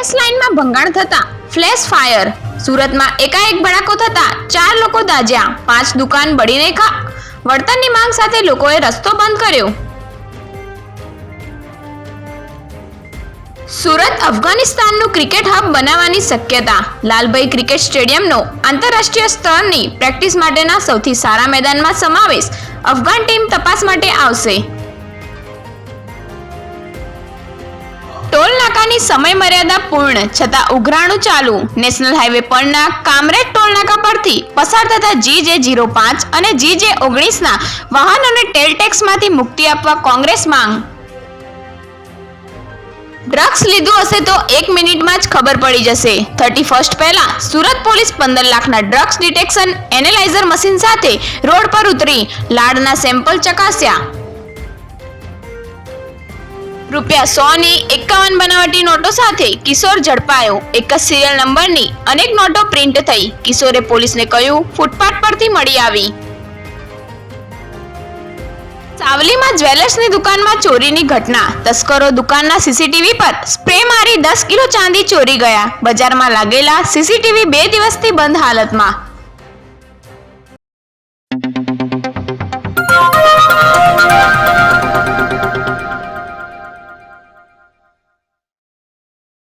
ભંગાણ થતા flash fire. સુરતમાં એકાએક ભડાકો થતા ચાર લોકો દાજ્યા. પાંચ દુકાન બળીને ખા વળતરની માંગ સાથે લોકોએ રસ્તો બંધ કર્યો. સુરત અફઘાનિસ્તાનનું ક્રિકેટ હબ બનાવવાની શક્યતા. લાલભાઈ ક્રિકેટ સ્ટેડિયમનો આંતરરાષ્ટ્રીય સ્તરની પ્રેક્ટિસ માટેના સૌથી સારા મેદાનમાં સમાવેશ અફઘાન ટીમ તપાસ માટે આવશે. ટોલ નાકાની સમય મર્યાદા પૂર્ણ, છતાં ઉઘરાણું ચાલુ. નેશનલ હાઈવે પરના કામરેજ ટોલ નાકા પરથી પસાર થતા જી જે જીરો પાંચ અને જી જે ઓગણીસના વાહનોને ટેલ ટેક્સમાંથી મુક્તિ આપવા કોંગ્રેસ માંગ. ડ્રગ્સ લીધું હશે તો એક મિનિટમાં જ ખબર પડી જશે. થર્ટી ફર્સ્ટ પહેલા સુરત પોલીસ પંદર લાખના ડ્રગ્સ ડિટેક્શન એનાલાઇઝર મશીન સાથે રોડ પર ઉતરી લાડના સેમ્પલ ચકાસ્યા. રૂપિયા સો ની એકાવન બનાવટી નોટો સાથે કિશોર ઝડપાયો. એક જ સિરિયલ નંબરની અનેક નોટો પ્રિન્ટ થઈ. કિશોરે પોલીસને કહ્યું, ફૂટપાથ પરથી મળી આવી. સાવલીમાં જ્વેલર્સની દુકાનમાં ચોરીની ઘટના. તસ્કરો દુકાનના સીસીટીવી પર સ્પ્રે મારી દસ કિલો ચાંદી ચોરી ગયા. બજારમાં લાગેલા સીસીટીવી બે દિવસથી બંધ હાલતમાં.